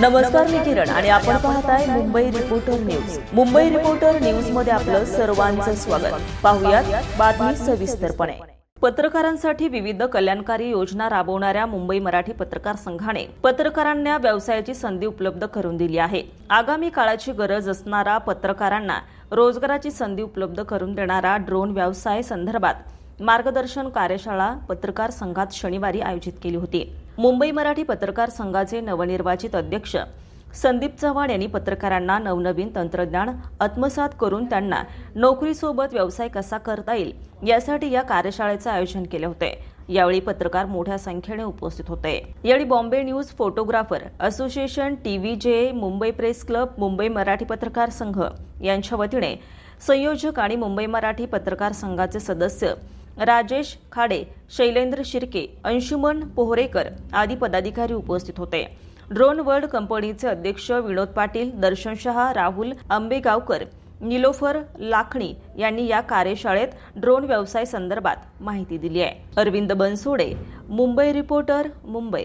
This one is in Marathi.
नमस्कार मी किरण आणि आपण पाहताय Mumbai reporter news Mumbai reporter न्यूजमध्ये आपलं सर्वांचं स्वागत. पाहुयात बातमी सविस्तरपणे. पत्रकारांसाठी विविध कल्याणकारी योजना राबवणाऱ्या मुंबई मराठी पत्रकार संघाने पत्रकारांना व्यवसायाची संधी उपलब्ध करून दिली आहे. आगामी काळाची गरज असणारा पत्रकारांना रोजगाराची संधी उपलब्ध करून देणारा ड्रोन व्यवसाय संदर्भात मार्गदर्शन कार्यशाळा पत्रकार संघात शनिवारी आयोजित केली होती. मुंबई मराठी पत्रकार संघाचे नवनिर्वाचित अध्यक्ष. संदीप चव्हाण यांनी पत्रकारांना नवनवीन तंत्रज्ञान आत्मसात करून त्यांना नोकरीसोबत व्यवसाय कसा करता येईल यासाठी या कार्यशाळेचं आयोजन केले होते. यावेळी पत्रकार मोठ्या संख्येने उपस्थित होते. यावेळी Bombay news photographer association TV जे मुंबई प्रेस क्लब मुंबई मराठी पत्रकार संघ यांच्या वतीने संयोजक आणि मुंबई मराठी पत्रकार संघाचे सदस्य राजेश खाडे शैलेंद्र शिर्के अंशुमन पोहरेकर आदी पदाधिकारी उपस्थित होते. ड्रोन वर्ल्ड कंपनीचे अध्यक्ष विनोद पाटील दर्शन शहा राहुल आंबेगावकर निलोफर लाखणी यांनी या कार्यशाळेत ड्रोन व्यवसाय संदर्भात माहिती दिली आहे. अरविंद बनसोडे मुंबई रिपोर्टर मुंबई.